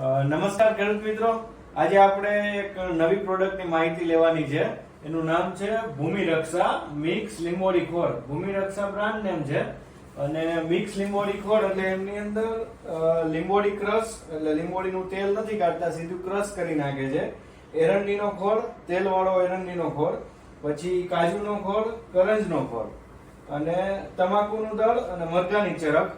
નમસ્કાર ખેડૂત મિત્રો. આજે આપણે એક નવી પ્રોડક્ટની માહિતી લેવાની છે. એનું નામ છે ભૂમિ રક્ષા મિક્સ લીંબોડી ખોળ. ભૂમિ રક્ષા બ્રાન્ડ નેમ છે. અને મિક્સ લીંબોડી ખોળ એટલે એમની અંદર લીંબોડી ક્રશ, એટલે લીંબોડીનું તેલ નથી કાઢતા, સીધું ક્રશ કરી નાખે છે. એરંડીનો ખોળ, તેલવાળો એરંડીનો ખોળ, પછી કાજુનો ખોળ, કરંજનો ખોળ. અને તમાકુનું દળ અને મરઘાની ચરક.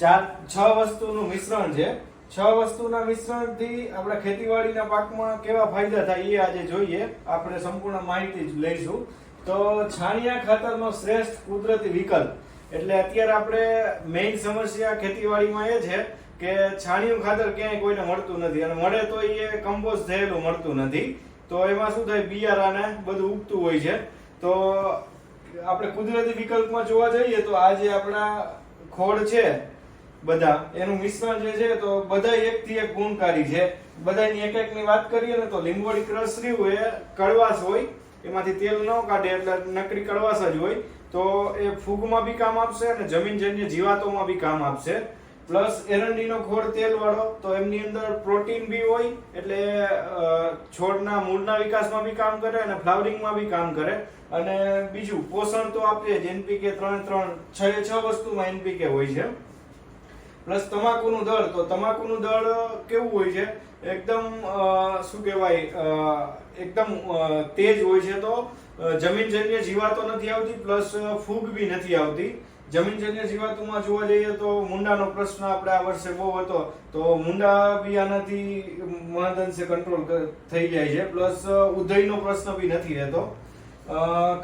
ચાર, છ વસ્તુનું મિશ્રણ છે. છ વસ્તુના મિશ્રણથી આપણા ખેતીવાડીના પાકમાં કેવા ફાયદા થાય એ આજે જોઈએ. આપણે સંપૂર્ણ માહિતી જ લઈશું. તો છાણિયા ખાતરનો શ્રેષ્ઠ કુદરતી વિકલ્પ. એટલે અત્યારે આપણે મેઇન સમસ્યા ખેતીવાડીમાં એ છે કે છાણિયું ખાતર ક્યાંય કોઈને મળતું નથી. અને મળે તો એ કમ્પોઝ થયેલું મળતું નથી. તો એમાં શું થાય? બિયારાને બધું ઉગતું હોય છે. તો આપણે કુદરતી વિકલ્પમાં જોવા જઈએ તો આજે આપણા ખોળ છે. બધા. એનું મિશ્રણ જે છે તો બધા એક થી એક ગુણકારી છે. બધાની એક એક ની વાત કરીએ ને તો લીંબોળી ક્રસ રહ્યું એ કડવાશ હોય, એમાંથી તેલ ન કાઢે એટલે નકરી કડવાશ જ હોય. તો એ ફૂગમાં બી કામ આપશે અને જમીનજન્ય જીવાતોમાં બી કામ આપશે. પ્લસ એરંડીનો ખોળ તેલ વાળો તો એમની અંદર પ્રોટીન બી હોય, એટલે છોડના મૂળના વિકાસમાં બી કામ કરે અને ફ્લાવરિંગમાં બી કામ કરે. અને બીજું, પોષણ તો આપીએ જ, એનપીકે ત્રણ ત્રણ, છ એ છ વસ્તુમાં એનપીકે હોય છે પ્લસ તમાકુનું દળ, તો તમાકુનું દળ કેવું હોય છે? એકદમ શું કહેવાય એકદમ તેજ હોય છે તો જમીનજન્ય જીવાતો નથી આવતી, પ્લસ ફૂગ બી નથી આવતી. જમીનજન્ય જીવાતોમાં જોવા જઈએ તો મુંડાનો પ્રશ્ન આપણે આ વર્ષે બહુ હતો, તો મુંડા બી આનાથી મહદઅંશે કંટ્રોલ થઈ જાય છે. પ્લસ ઉધઈનો પ્રશ્ન બી નથી રહેતો.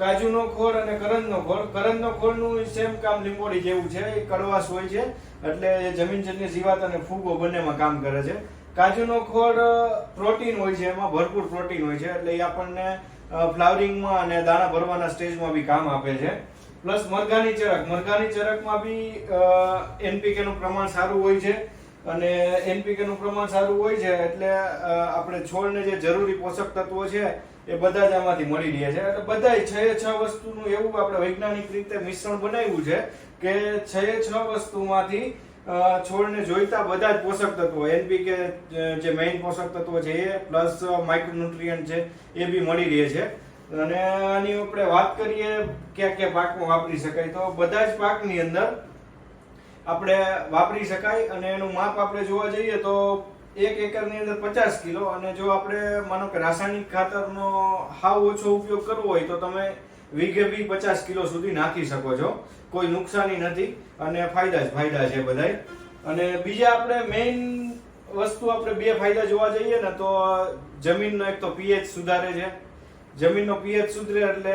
કાજુનો ખોળ અને કરંજનો ખોળ કરંજનો ખોળનું સેમ કામ લીંબોડી જેવું છે, એ કડવાશ હોય છે. એટલે એ જમીનજન્ય જીવાત અને ફૂગો બંનેમાં કામ કરે છે. કાજુનો ખોળ પ્રોટીન હોય છે એમાં, ભરપૂર પ્રોટીન હોય છે. એટલે એ આપણને ફ્લાવરિંગમાં અને દાણા ભરવાના સ્ટેજમાં બી કામ આપે છે. પ્લસ મરઘાની ચરક. મરઘાની ચરકમાં બી એનપીકે નું પ્રમાણ સારું હોય છે. અને એનપીકે નું પ્રમાણ સારું હોય છે એટલે આપણે છોડને જે જરૂરી પોષક તત્વો છે એ બધા જ આમાંથી મળી રહે છે. એટલે બધા છ છ વસ્તુનું એવું આપણે વૈજ્ઞાનિક રીતે મિશ્રણ બનાવ્યું છે કે છ છ વસ્તુમાંથી છોડને જોઈતા બધા જ પોષક તત્વો એનપીકે જે મેઇન પોષક તત્વો છે એ પ્લસ માઇક્રોન્યુટ્રિયન્ટ છે, એ બી મળી રહે છે. અને આની આપણે વાત કરીએ ક્યાં ક્યાં પાકમાં વાપરી શકાય. તો બધા જ પાકની અંદર આપણે વાપરી શકાય અને એનું માપ આપણે જોવા જઈએ તો એક એકરની અંદર પચાસ કિલો અને જો આપણે માનો કે રાસાયણિક ખાતરનો હાવ ઓછો ઉપયોગ કરવો હોય તો તમે વીઘે બી પચાસ કિલો સુધી નાખી શકો છો. કોઈ નુકસાની નથી અને ફાયદા જ ફાયદા છે બધાય. અને બીજા આપણે મેઇન વસ્તુ આપણે બે ફાયદા જોવા જઈએ ને તો જમીનનો એક તો પીએચ સુધારે છે. જમીનનો પીએચ સુધરે એટલે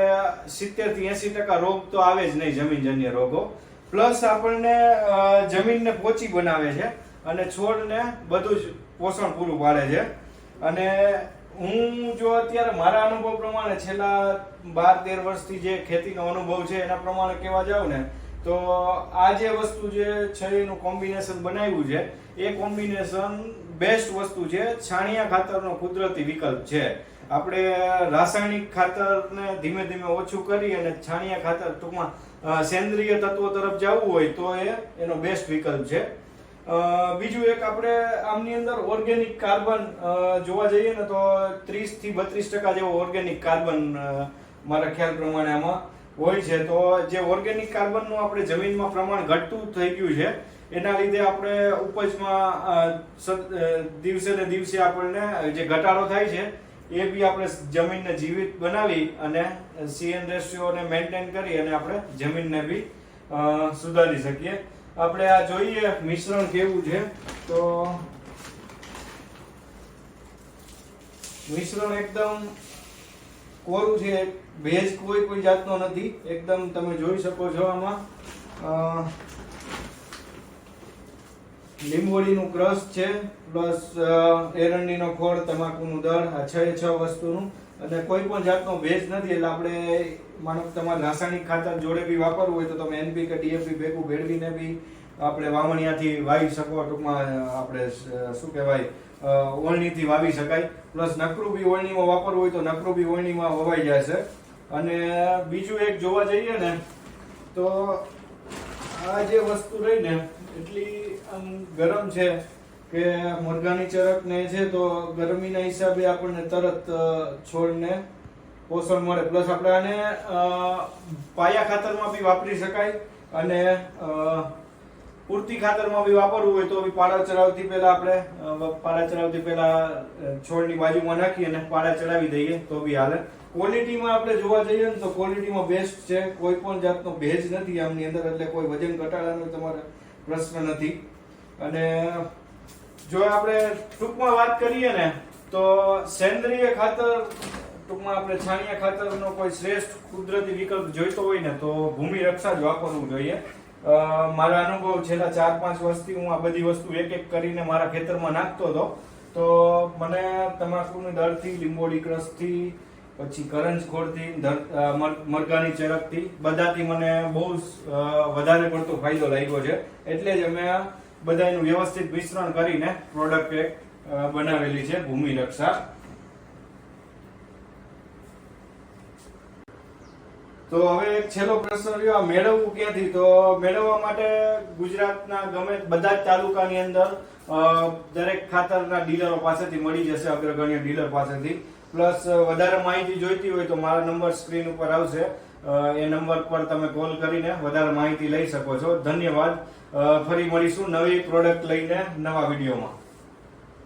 સિત્તેરથી એસી ટકા રોગ તો આવે જ નહીં જમીનજન્ય રોગો. પ્લસ આપણને જમીનને પોચી બનાવે છે. અને છોડને બધું જ પોષણ પૂરું પાડે છે. અને હું જો અત્યારે મારા અનુભવ પ્રમાણે છેલ્લા બાર, તેર વર્ષથી જે ખેતીનો અનુભવ છે એના પ્રમાણે કહેવા જાવ ને, તો આ જે વસ્તુ જે છે એનું કોમ્બિનેશન બનાવ્યું છે, એ કોમ્બિનેશન બેસ્ટ વસ્તુ છે, છાણિયા ખાતરનો કુદરતી વિકલ્પ છે. આપણે રાસાયણિક ખાતરને ધીમે ધીમે ઓછું કરી અને છાણિયા ખાતર ટૂંકમાં સેન્દ્રિય તત્વો તરફ જવું હોય તો એ એનો બેસ્ટ વિકલ્પ છે. બીજું એક આપણે આમની અંદર ઓર્ગેનિક કાર્બન જોવા જઈએ ને તો ત્રીસથી બત્રીસ ટકા જેવો ઓર્ગેનિક કાર્બન મારા ખ્યાલ પ્રમાણે આમાં હોય છે. તો જે ઓર્ગેનિક કાર્બનનું આપણે જમીનમાં પ્રમાણ ઘટતું થઈ ગયું છે, એના લીધે આપણે ઉપજમાં દિવસે ને દિવસે આપણને જે ઘટાડો થાય છે, એ બી આપણે જમીનને જીવિત બનાવી અને સીએન રેશિયોને મેન્ટેન કરી અને આપણે જમીનને બી સુધારી શકીએ. આપણે આ જોઈએ, મિશ્રણ કેવું છે? તો મિશ્રણ એકદમ કોરું છે ભેજ કોઈ કોઈ જાતનો નથી. એકદમ તમે જોઈ શકો છો આમાં. લીંબોળીનું ક્રશ છે, પ્લસ એરંડીનો ખોળ, તમાકુનું દળ, આ છ છ વસ્તુનું. અને કોઈ પણ જાતનો ભેજ નથી, એટલે આપણે માનો તમારે રાસાયણિક ખાતર જોડે બી વાપરવું હોય તો તમે એનપીકે ડીએપી ભેગું ભેળવીને બી આપણે વાવણિયાથી વાવી શકો. ટૂંકમાં આપણે શું કહેવાય ઓળણીથી વાવી શકાય. પ્લસ નકરું બી ઓળણીમાં વાપરવું હોય તો નકરું બી ઓળણીમાં વવાઈ જાય છે. અને બીજું એક જોવા જઈએ ને, તો આ જે વસ્તુ રહી ને, એટલી આમ ગરમ છે કે મુરઘાની ચરકને છે તો ગરમીના હિસાબે આપણને તરત છોડને પોષણ મળે. પ્લસ આપણે આને પાયા ખાતરમાં બી વાપરી શકાય અને પૂરતી ખાતરમાં બી વાપરવું હોય તો બી પાડા ચડાવતી પહેલા આપણે પાડા ચડાવતી પહેલા છોડની બાજુમાં નાખી અને પાડા ચડાવી દઈએ તો બી હાલે. ક્વોલિટીમાં આપણે જોવા જઈએ ને તો ક્વોલિટીમાં બેસ્ટ છે. કોઈ પણ જાતનો ભેજ નથી આમની અંદર, એટલે કોઈ વજન ઘટાડાનો તમારે પ્રશ્ન નથી. અને, જો આપણે ટૂંકમાં વાત કરીએ ને, તો સેન્દ્રિય ખાતર ટૂંકમાં આપણે છાણિયા ખાતરનો કોઈ શ્રેષ્ઠ કુદરતી વિકલ્પ જોઈતો હોય ને તો ભૂમિ રક્ષા જ વાપરવું જોઈએ. મારા અનુભવ છેલ્લા ચાર પાંચ વર્ષથી હું આ બધી વસ્તુ એક એક કરીને મારા ખેતરમાં નાખતો હતો. તો મને તમાકુની દળથી લીંબોડી ક્રશથી, પછી કરંજ ખોળથી મરઘાની ચરકથી બધાથી મને બહુ વધારે પડતો ફાયદો લાગ્યો છે. એટલે જ અમે બધાનું વ્યવસ્થિત મિશ્રણ કરીને પ્રોડક્ટ એક બનાવેલી છે ભૂમિ રક્ષા. તો હવે એક છેલ્લો પ્રશ્ન રહ્યો, આ મેળવવું ક્યાંથી? તો મેળવવા માટે ગુજરાતના ગમે બધા જ તાલુકાની અંદર દરેક ખાતરના ડીલરો પાસેથી મળી જશે અગ્રગણ્ય ડીલર પાસેથી. પ્લસ વધારે માહિતી જોઈતી હોય તો મારા નંબર સ્ક્રીન ઉપર આવશે. એ નંબર પર તમે કોલ કરીને વધારે માહિતી લઈ શકો છો. ધન્યવાદ. ફરી મળીશું નવી પ્રોડક્ટ લઈને નવા વિડીયોમાં.